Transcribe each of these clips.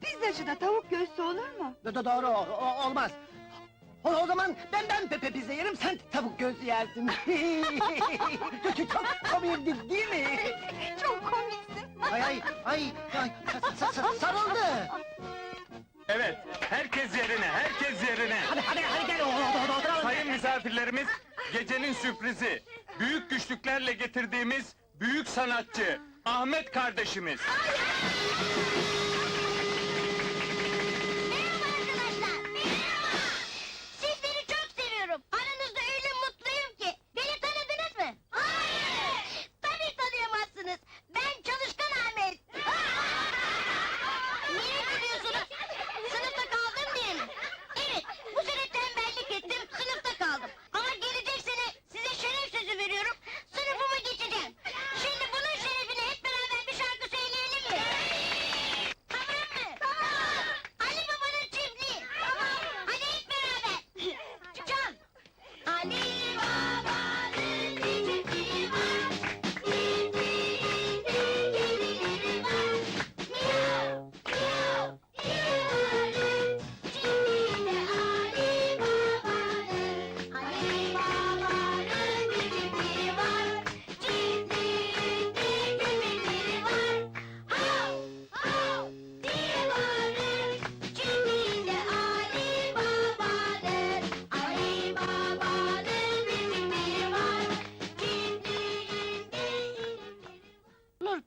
Pizzacıda tavuk göğsü olur mu? Do- do- Doğru, o- o- olmaz. O, o zaman ben ben pepe pizza yerim, sen tavuk göğsü yersin. Çok- Çok komik değil- değil mi? Çok komiksin. Ay ay ay, ay sa- sa- sa- sarıldı. Evet, herkes yerine, herkes yerine. Hadi hadi hadi gel o- o- o- oturalım. Sayın misafirlerimiz, gecenin sürprizi, büyük güçlüklerle getirdiğimiz büyük sanatçı Ahmet kardeşimiz. Merhaba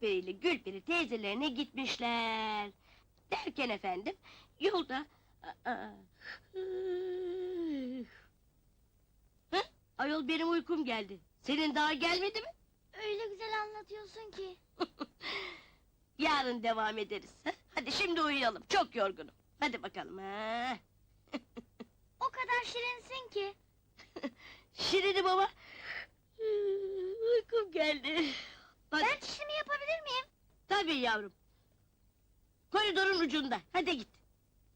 İle Gülperi teyzelerine gitmişler. Derken efendim, yolda... Aa, Hı? Ayol benim uykum geldi. Senin daha gelmedi mi? Öyle güzel anlatıyorsun ki. Yarın devam ederiz. Hadi şimdi uyuyalım, çok yorgunum. Hadi bakalım ha. O kadar şirinsin ki. Şirini baba. Uykum geldi. Hadi. Ben miyim? Tabii yavrum. Koridorun ucunda. Hadi git.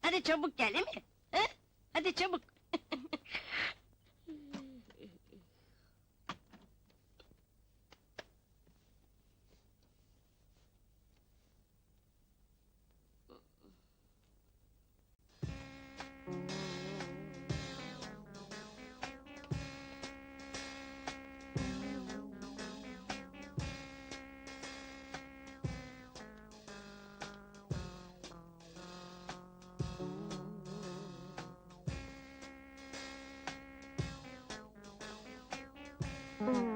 Hadi çabuk gel, değil mi? He? Hadi çabuk. Ay,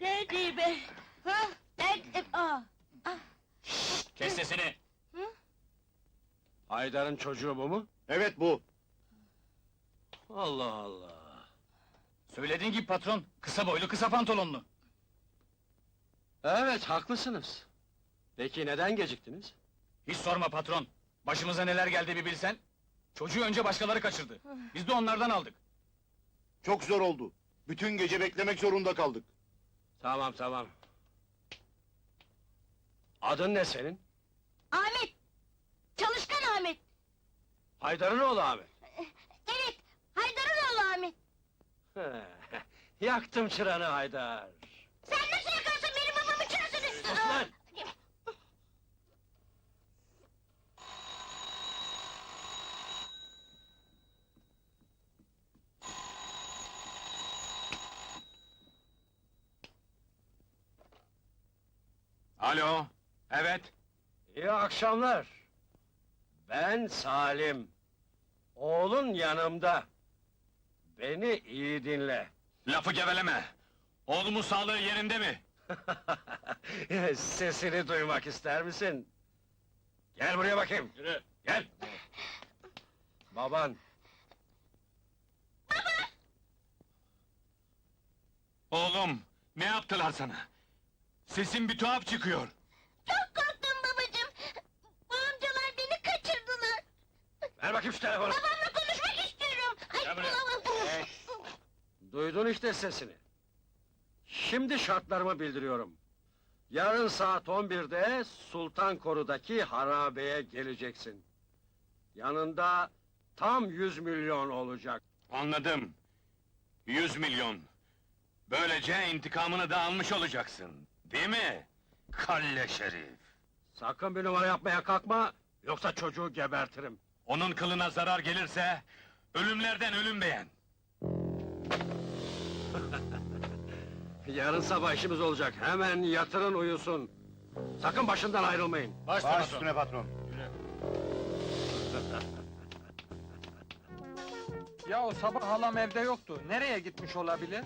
Nerede be? Ha? Nerede? Aa, Kes sesini. Haydar'ın çocuğu bu mu? Evet bu. Allah Allah. Söylediğin gibi patron, kısa boylu kısa pantolonlu. Evet, haklısınız. Peki neden geciktiniz? Hiç sorma patron. Başımıza neler geldi bir bilsen. Çocuğu önce başkaları kaçırdı. Biz de onlardan aldık. Çok zor oldu. Bütün gece beklemek zorunda kaldık. Tamam, tamam. Adın ne senin? Ahmet. Çalışkan Ahmet. Haydar'ın oğlu Ahmet. Evet. Haydar'ın oğlu Ahmet. Yaktım çıranı Haydar. Sen nasıl Alo, evet. İyi akşamlar. Ben Salim. Oğlun yanımda. Beni iyi dinle. Lafı geveleme. Oğlumun sağlığı yerinde mi? Sesini duymak ister misin? Gel buraya bakayım. Yürü. Gel. Baban Oğlum, ne yaptılar sana? Sesin bir tuhaf çıkıyor. Çok korktum babacığım. Bu amcalar beni kaçırdılar. ver bakayım şu telefonu. Babamla konuşmak istiyorum. Ay, Gel buraya. babam. Duydun işte sesini. Şimdi şartlarımı bildiriyorum. Yarın saat 11'de Sultan Koru'daki harabeye geleceksin. Yanında tam 100 milyon olacak. Anladım. Yüz milyon. Böylece intikamını da almış olacaksın. Değil mi? Kalle şerif. Sakın bir numara yapmaya kalkma, yoksa çocuğu gebertirim. Onun kılına zarar gelirse, ölümlerden ölüm beğen. Yarın sabah işimiz olacak, hemen yatırın uyusun. Sakın başından ayrılmayın. Baş, Baş üstüne patron. Ya o sabah halam evde yoktu. Nereye gitmiş olabilir?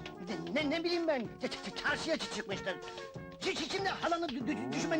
Ne, ne bileyim ben, çarşıya çıkmıştır. Şimdi halanı dü- dü- düşme